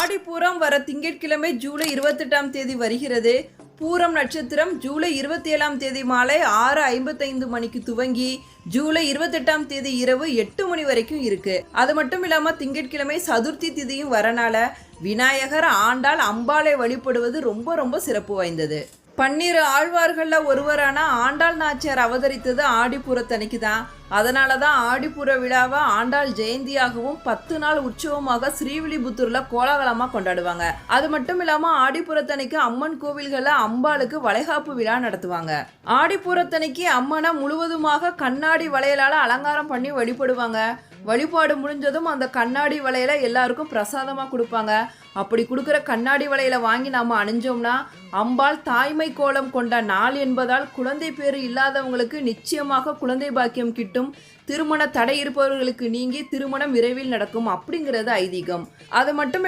ஆடிப்பூரம் வர திங்கட்கிழமை ஜூலை இருபத்தெட்டாம் தேதி வருகிறது. பூரம் நட்சத்திரம் ஜூலை இருபத்தி ஏழாம் தேதி மாலை ஆறு ஐம்பத்தைந்து மணிக்கு துவங்கி ஜூலை இருபத்தெட்டாம் தேதி இரவு எட்டு மணி வரைக்கும் இருக்கு. அது மட்டும் இல்லாம திங்கட்கிழமை சதுர்த்தி திதியும் வரனால விநாயகர் ஆண்டாள் அம்பாளை வழிபடுவது ரொம்ப ரொம்ப சிறப்பு வாய்ந்தது. பன்னிரு ஆழ்வார்களில் ஒருவரான ஆண்டாள் நாச்சியார் அவதரித்தது ஆடிப்புறத்தனைக்கு தான் அதனால தான் ஆடிப்புற விழாவை ஆண்டாள் ஜெயந்தியாகவும் பத்து நாள் உற்சவமாக ஸ்ரீவில்லிபுத்தூரில் கோலாகலமாக கொண்டாடுவாங்க. அது மட்டும் இல்லாமல் ஆடிப்புறத்தன்னைக்கு அம்மன் கோவில்களில் அம்பாளுக்கு வளைகாப்பு விழா நடத்துவாங்க. ஆடிப்புறத்தனைக்கு அம்மனை முழுவதுமாக கண்ணாடி வளையலால் அலங்காரம் பண்ணி வழிபடுவாங்க. வழிபாடு முடிஞ்சதும் அந்த கண்ணாடி வளையல எல்லாருக்கும் பிரசாதமாக கொடுப்பாங்க. அப்படி கொடுக்குற கண்ணாடி வளையல வாங்கி நாம் அணிஞ்சோம்னா அம்பாள் தாய்மை கோலம் கொண்ட நாள் என்பதால் குழந்தை பேர் இல்லாதவங்களுக்கு நிச்சயமாக குழந்தை பாக்கியம் கிட்டும். திருமண தடை இருப்பவர்களுக்கு நீங்கி திருமணம் விரைவில் நடக்கும் அப்படிங்கிறது ஐதீகம். அது மட்டும்